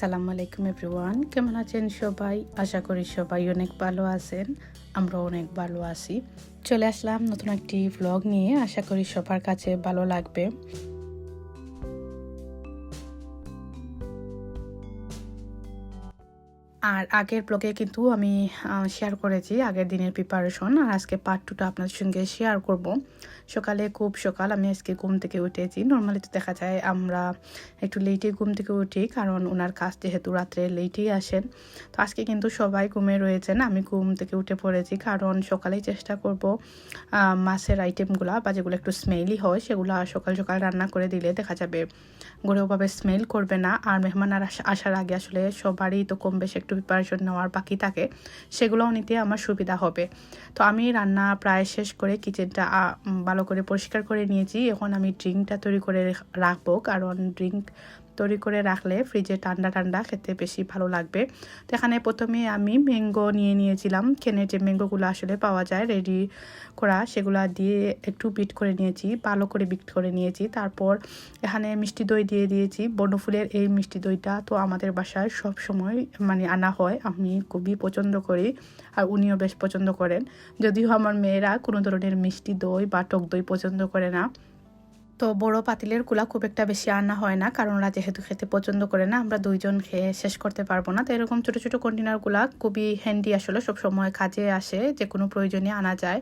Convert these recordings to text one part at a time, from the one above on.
আসসালামু আলাইকুম এভরিওয়ান। কেমন আছেন সবাই? আশা করি সবাই অনেক ভালো আছেন। আমরা অনেক ভালো আছি। চলে আসলাম নতুন একটি ভ্লগ নিয়ে। আশা করি সবার কাছে ভালো লাগবে। আর আগের ব্লগে কিন্তু আমি শেয়ার করেছি আগের দিনের প্রিপারেশন আর আজকে পার্ট টুটা আপনাদের সঙ্গে শেয়ার করব। সকালে খুব সকাল, আমি আজকে ঘুম থেকে উঠেছি। নর্মালি তো দেখা যায় আমরা একটু লেটে ঘুম থেকে উঠি, কারণ ওনার কাজ যেহেতু রাত্রে লেটেই আসেন। তো আজকে কিন্তু সবাই ঘুমে রয়েছেন, আমি ঘুম থেকে উঠে পড়েছি, কারণ সকালেই চেষ্টা করব মাছের আইটেমগুলো বা যেগুলো একটু স্মেলি হয়, সেগুলো সকাল সকাল রান্না করে দিলে দেখা যাবে গড়েওভাবে স্মেল করবে না। আর মেহমান আসার আগে আসলে সবারই তো কম বেশি একটু প্রিপারেশন নেওয়ার বাকি থাকে, সেগুলোও নিতে আমার সুবিধা হবে। তো আমি রান্না প্রায় শেষ করে কিচেনটা ভালো করে পরিষ্কার করে নিয়েছি। এখন আমি ড্রিঙ্কটা তৈরি করে রাখব, কারণ ড্রিঙ্ক তৈরি করে রাখলে ফ্রিজে ঠান্ডা ঠান্ডা খেতে বেশি ভালো লাগবে। তো এখানে প্রথমে আমি ম্যাঙ্গো নিয়ে নিয়েছিলাম। কেনের যে ম্যাঙ্গোগুলো আসলে পাওয়া যায় রেডি করা, সেগুলো দিয়ে একটু বিট করে নিয়েছি, ভালো করে বিট করে নিয়েছি। তারপর এখানে মিষ্টি দই দিয়ে দিয়েছি। বনফুলের এই মিষ্টি দইটা তো আমাদের বাসায় সব সময় মানে আনা হয়। আমি খুবই পছন্দ করি আর উনিও বেশ পছন্দ করেন। যদিও আমার মেয়েরা কোনো ধরনের মিষ্টি দই বা টক দই পছন্দ করে না। তো বড় পাতিলের কুলা খুব একটা বেশি আনা হয় না, কারণ ওরা যেহেতু খেতে পছন্দ করে না, আমরা দুইজন খেয়ে শেষ করতে পারব না। তো এরকম ছোটো ছোটো কন্টেনারগুলা খুবই হ্যান্ডি আসলে, সব সময় কাজে আসে যে কোনো প্রয়োজনে আনা যায়।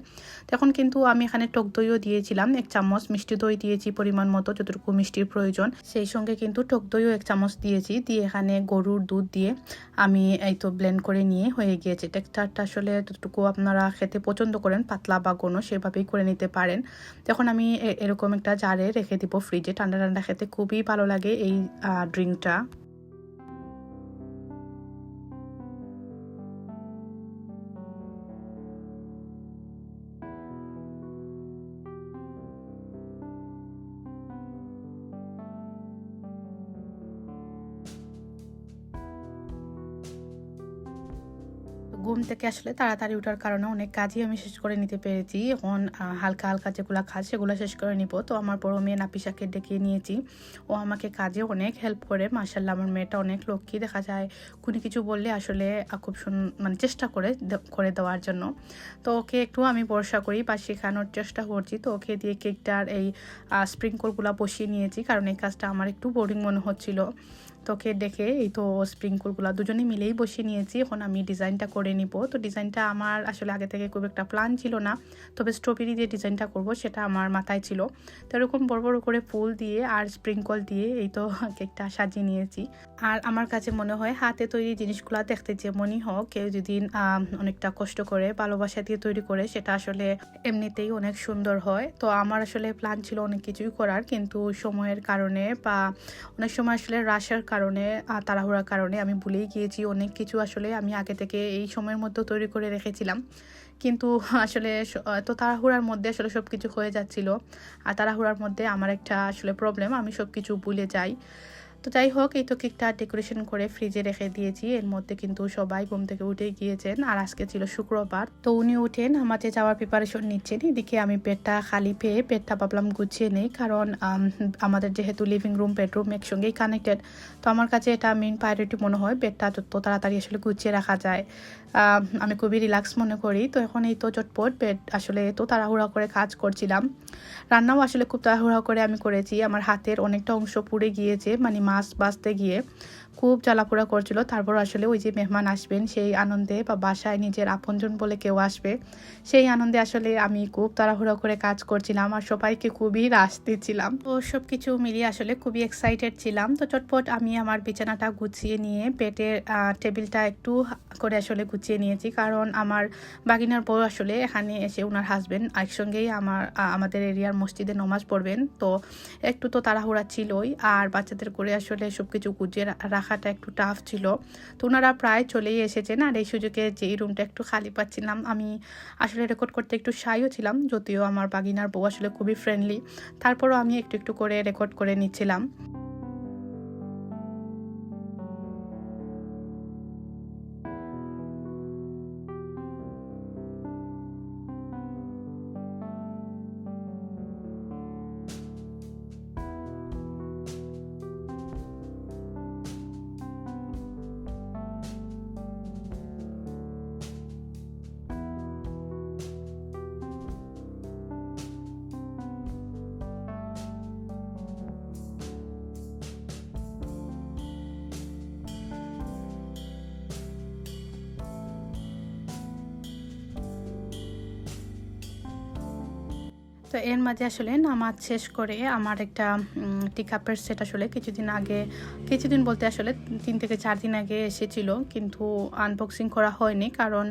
তখন কিন্তু আমি এখানে টক দইও দিয়েছিলাম, এক চামচ মিষ্টি দই দিয়েছি পরিমাণ মতো, যতটুকু মিষ্টির প্রয়োজন। সেই সঙ্গে কিন্তু টক দইও এক চামচ দিয়েছি, দিয়ে এখানে গরুর দুধ দিয়ে আমি এই তো ব্লেন্ড করে নিয়ে হয়ে গিয়েছে। টেক্সচারটা আসলে যতটুকু আপনারা খেতে পছন্দ করেন, পাতলা বা কোনো, সেভাবেই করে নিতে পারেন। তখন আমি এরকম একটা জারে রেখে দিব ফ্রিজে ঠান্ডা ঠান্ডা খেতে খুবই ভালো লাগে এই ড্রিঙ্কটা ঘুম থেকে আসলে তাড়াতাড়ি ওঠার কারণে অনেক কাজই আমি শেষ করে নিতে পেরেছি। এখন হালকা হালকা যেগুলো কাজ সেগুলো শেষ করে নিব। তো আমার বড় মেয়ে নাপিসাকে ডেকে নিয়েছি। ও আমাকে কাজে অনেক হেল্প করে। মার্শাল্লাহ আমার মেয়েটা অনেক লক্ষ্মী দেখা যায়। কোনো কিছু বললে আসলে খুব মানে চেষ্টা করে করে দেওয়ার জন্য। তো ওকে একটু আমি ভরসা করি বা শেখানোর চেষ্টা করছি। তো ওকে দিয়ে কেকটার এই স্প্রিঙ্কলগুলো বসিয়ে নিয়েছি। কারণ এই কাজটা আমার একটু বোরিং মনে হচ্ছিল। তোকে দেখে এই তো স্প্রিঙ্কলগুলো দুজনে মিলেই বসিয়ে নিয়েছি। এখন আমি ডিজাইনটা করে নিব। তো ডিজাইনটা আমার আসলে আগে থেকে খুব একটা প্ল্যান ছিল না। তবে স্ট্রবেরি দিয়ে ডিজাইনটা করব সেটা আমার মাথায় ছিল। তো এরকম বড় বড় করে ফুল দিয়ে আর স্প্রিঙ্কল দিয়ে এই তো কেকটা সাজিয়ে নিয়েছি। আর আমার কাছে মনে হয় হাতে তৈরি জিনিসগুলো দেখতে যেমনই হোক, কেউ যদি অনেকটা কষ্ট করে, ভালোবাসা দিয়ে তৈরি করে, সেটা আসলে এমনিতেই অনেক সুন্দর হয়। তো আমার আসলে প্ল্যান ছিল অনেক কিছুই করার, কিন্তু সময়ের কারণে বা অনেক সময় আসলে রাশের কারণে তাড়াহুড়ার কারণে আমি ভুলেই গিয়েছি। অনেক কিছু আসলে আমি আগে থেকে এই সময়ের মধ্যে তৈরি করে রেখেছিলাম। কিন্তু আসলে এত তাড়াহুড়ার মধ্যে আসলে সব কিছু হয়ে যাচ্ছিল। আর তাড়াহুড়ার মধ্যে আমার একটা আসলে প্রবলেম আমি সব কিছু ভুলে যাই। তো যাই হোক, এই তো কেকটা ডেকোরেশন করে ফ্রিজে রেখে দিয়েছি। এর মধ্যে কিন্তু সবাই ঘুম থেকে উঠে গিয়েছেন আর আজকে ছিল শুক্রবার। তো উনি উঠেন আমাদের যাওয়ার প্রিপারেশন নিচ্ছেন। এদিকে আমি পেটটা খালি পেয়ে পেটটা ভাবলাম গুছিয়ে নেই কারণ আমাদের যেহেতু লিভিং রুম বেডরুম একসঙ্গেই কানেক্টেড তো আমার কাছে এটা মেন প্রায়োরিটি মনে হয় বেডটা যত তাড়াতাড়ি আসলে গুছিয়ে রাখা যায়। আমি খুবই রিল্যাক্স মনে করি। তো এখন এই তো চটপট বেড আসলে এত তাড়াহুড়া করে কাজ করছিলাম। রান্নাও আসলে খুব তাড়াহুড়া করে আমি করেছি। আমার হাতের অনেকটা অংশ পুড়ে গিয়েছে মানে মাছ বাঁচতে গিয়ে খুব জ্বালাপোড়া করছিল। তারপর আসলে ওই যে মেহমান আসবেন, সেই আনন্দে বা বাসায় নিজের আপনজন বলে কেউ আসবে। সেই আনন্দে আসলে আমি খুব তাড়াহুড়া করে কাজ করছিলাম আর সবাইকে খুবই রাস দিচ্ছিলাম। তো সব কিছু মিলিয়ে আসলে খুবই এক্সাইটেড ছিলাম। তো চটপট আমি আমার বিছানাটা গুছিয়ে নিয়ে পেটের টেবিলটা একটু করে আসলে গুছিয়ে নিয়েছি। কারণ আমার বাগিনার বউ আসলে এখানে এসে ওনার হাজবেন্ড একসঙ্গেই আমার আমাদের এরিয়ার মসজিদে নমাজ পড়বেন। তো একটু তো তাড়াহুড়া ছিলই। আর বাচ্চাদের করে আসলে সব কিছু গুছিয়ে রাখাটা একটু টাফ ছিল। তো ওনারা প্রায় চলেই এসেছেন আর এই সুযোগে যে রুমটা একটু খালি পাচ্ছিলাম, আমি আসলে রেকর্ড করতে একটু সাইও ছিলাম, যদিও আমার বাগিনার বউ আসলে খুবই ফ্রেন্ডলি তারপরও আমি একটু একটু করে রেকর্ড করে নিচ্ছিলাম। এর মাঝে আসলে নামাজ শেষ করে আমার একটা টি কাপের সেট আসলে কিছুদিন আগে, কিছুদিন বলতে আসলে তিন থেকে চার দিন আগে এসেছিল, কিন্তু আনবক্সিং করা হয়নি কারণ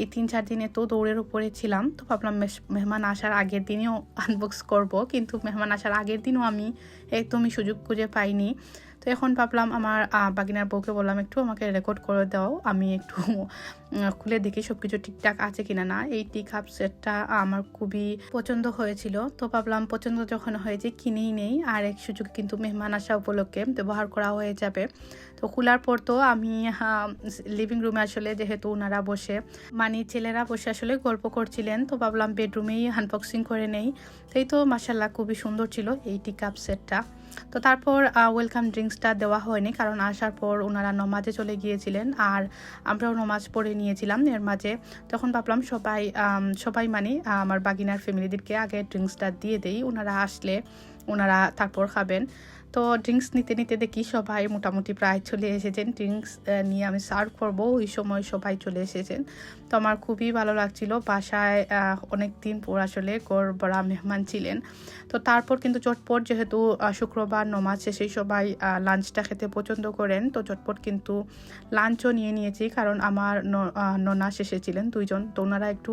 এই তিন চার দিনে তো দৌড়ের উপরে ছিলাম। তো ভাবলাম মেহমান আসার আগের দিনেও আনবক্স করব, কিন্তু মেহমান আসার আগের দিনও আমি একদমই সুযোগ খুঁজে পাইনি। তো এখন ভাবলাম আমার বাগিনার বউকে বললাম, একটু আমাকে রেকর্ড করে দাও, আমি একটু খুলে দেখি সব কিছু ঠিকঠাক আছে কিনা না। এই টি কাপ সেটটা আমার খুবই পছন্দ হয়েছিল। তো ভাবলাম পছন্দ যখন হয়েছে কিনেই নেই। আর এক সুযোগ কিন্তু মেহমান আসা উপলক্ষে ব্যবহার করা হয়ে যাবে। তো খোলার পর তো আমি লিভিং রুমে আসলে যেহেতু ওনারা বসে মানে ছেলেরা বসে আসলে গল্প করছিলেন। তো ভাবলাম বেডরুমেই আনবক্সিং করে নেই। তো এই তো মাসাল্লাহ খুবই সুন্দর ছিল এই টি কাপ সেটটা। তো তারপর ওয়েলকাম ড্রিঙ্কসটা দেওয়া হয়নি। কারণ আসার পর ওনারা নমাজে চলে গিয়েছিলেন। আর আমরাও নমাজ পড়ে নিয়েছিলাম এর মাঝে। তখন ভাবলাম সবাই সবাই মানে আমার বাগিনার ফ্যামিলিদেরকে আগে ড্রিঙ্কসটা দিয়ে দেই। ওনারা আসলে, ওনারা তারপর খাবেন। তো ড্রিঙ্কস নিতে নিতে দেখি সবাই মোটামুটি প্রায় চলে এসেছেন। ড্রিঙ্কস নিয়ে আমি সার্ভ করব, ওই সময় সবাই চলে এসেছেন। তো আমার খুবই ভালো লাগছিল, বাসায় অনেক দিন পর আসলে গড় বড়া মেহমান ছিলেন। তো তারপর কিন্তু চটপট যেহেতু শুক্রবার, নমাজ শেষে সবাই লাঞ্চটা খেতে পছন্দ করেন। তো চটপট কিন্তু লাঞ্চও নিয়ে নিয়েছি, কারণ আমার ননাস এসেছিলেন দুইজন। তো ওনারা একটু,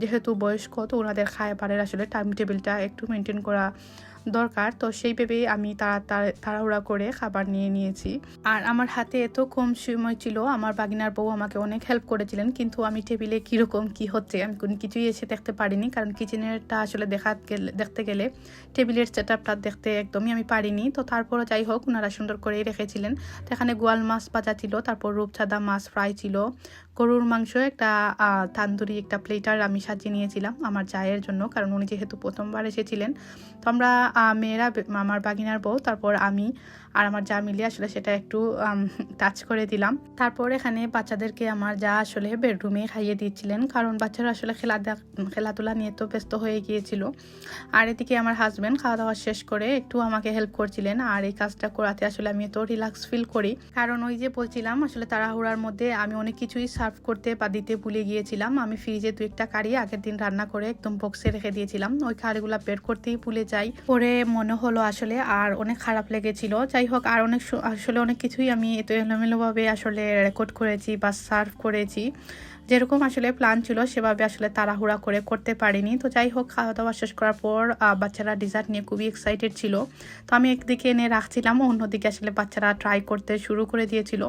যেহেতু বয়স্ক, তো ওনাদের খাবারের আসলে টাইম টেবিলটা একটু মেনটেন করা দরকার, তো সেই ভেবেই আমি তাড়া তাড়া- তাড়াহুড়া করে খাবার নিয়ে নিয়েছি। আর আমার হাতে এত কম সময় ছিল, আমার বাগিনার বউ আমাকে অনেক হেল্প করেছিলেন, কিন্তু আমি টেবিলে কীরকম কি হচ্ছে আমি কোনো কিছুই এসে দেখতে পারিনি, কারণ কিচেনেরটা আসলে দেখা গেলে, দেখতে গেলে টেবিলের সেট আপটা দেখতে একদমই আমি পারিনি। তো তারপরও যাই হোক ওনারা সুন্দর করেই রেখেছিলেন। তো এখানে গোয়াল মাছ ভাজা ছিল, তারপর রূপচাঁদা মাছ ফ্রাই ছিল। গরুর মাংস, একটা তান্দুরি, একটা প্লেটার আমি সাজিয়ে নিয়েছিলাম আমার চায়ের জন্য, কারণ উনি যেহেতু প্রথমবার এসেছিলেন। তো আমরা মেয়েরা, আমার বাগিনার বউ, তারপর আমি আর আমার যা মিলে আসলে সেটা একটু টাচ করে দিলাম। তারপর এখানে বাচ্চাদেরকে আমার যা আসলে বেডরুমে খাইয়ে দিচ্ছিলেন কারণ বাচ্চারা আসলে খেলা খেলাধুলা নিয়ে তো ব্যস্ত হয়ে গিয়েছিল। আর এদিকে আমার হাজব্যান্ড খাওয়া দাওয়া শেষ করে একটু আমাকে হেল্প করছিলেন, আর এই কাজটা করাতে আসলে আমি এত রিল্যাক্স ফিল করি। কারণ ওই যে বলছিলাম, আসলে তাড়াহুড়ার মধ্যে আমি অনেক কিছুই সার্ভ করতে বা দিতে ভুলে গিয়েছিলাম। আমি ফ্রিজে দু একটা কারি, আগের দিন রান্না করে একদম বক্সে রেখে দিয়েছিলাম। ওই কারিগুলা বের করতেই ভুলে যাই। পরে মনে হলো আসলে আর অনেক খারাপ লেগেছিল। যাই হোক আর অনেক আসলে অনেক কিছুই আমি এত এলোমেলোভাবে আসলে রেকর্ড করেছি বা সার্ভ করেছি। যেরকম আসলে প্ল্যান ছিল, সেভাবে আসলে তাড়াহুড়া করে করতে পারিনি। তো যাই হোক খাওয়া দাওয়া শেষ করার পর বাচ্চারা ডিজার্ট নিয়ে খুবই এক্সাইটেড ছিল। তো আমি একদিকে এনে রাখছিলাম, অন্যদিকে আসলে বাচ্চারা ট্রাই করতে শুরু করে দিয়েছিল।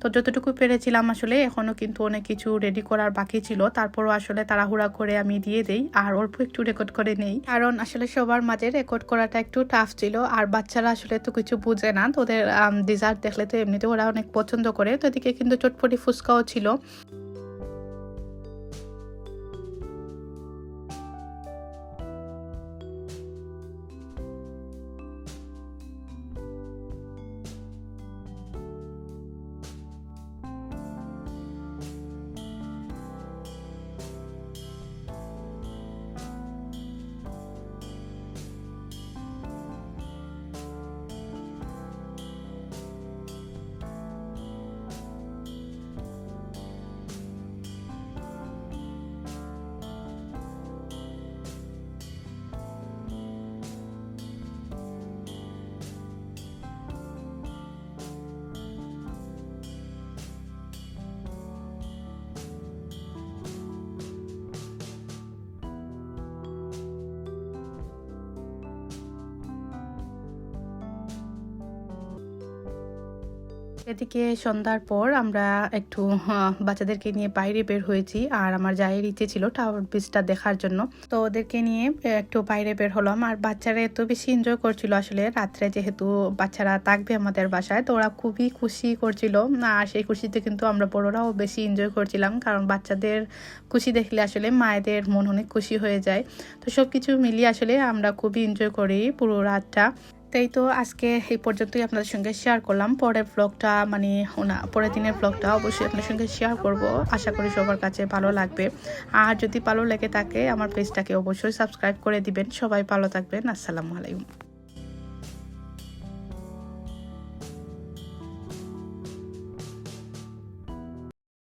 তো যতটুকু পেরেছিলাম আসলে এখনও কিন্তু অনেক কিছু রেডি করার বাকি ছিল। তারপরও আসলে তাড়াহুড়া করে আমি দিয়ে দেই, আর অল্প একটু রেকর্ড করে নেই। কারণ আসলে সবার মাঝে রেকর্ড করাটা একটু টাফ ছিল, আর বাচ্চারা আসলে তো কিছু বুঝে না। তো ওদের ডিজার্ট দেখলে তো এমনিতে ওরা অনেক পছন্দ করে। তো এদিকে কিন্তু চটপটি ফুচকাও ছিল। এদিকে সন্ধ্যার পর আমরা একটু বাচ্চাদেরকে নিয়ে বাইরে বের হয়েছি আর আমার জায়ের ইচ্ছে ছিল টাওয়ার ব্রিজটা দেখার জন্য। তো ওদেরকে নিয়ে একটু বাইরে বের হলাম আর বাচ্চারা এত বেশি এনজয় করছিল আসলে। রাত্রে যেহেতু বাচ্চারা থাকবে আমাদের বাসায়, তো ওরা খুবই খুশি করছিল। আর সেই খুশিতে কিন্তু আমরা বড়রাও বেশি এনজয় করছিলাম কারণ বাচ্চাদের খুশি দেখলে আসলে মায়েদের মন অনেক খুশি হয়ে যায়। তো সব কিছু মিলিয়ে আসলে আমরা খুবই এনজয় করি পুরো রাতটা। তাই তো আজকে এই পর্যন্তই আপনাদের সঙ্গে শেয়ার করলাম। পরের ব্লগটা মানে পরের দিনের ব্লগটা অবশ্যই আপনার সঙ্গে শেয়ার করব। আশা করি সবার কাছে ভালো লাগবে। আর যদি ভালো লেগে থাকে, আমার পেজটাকে অবশ্যই সাবস্ক্রাইব করে দিবেন। সবাই ভালো থাকবেন। আসসালামু আলাইকুম।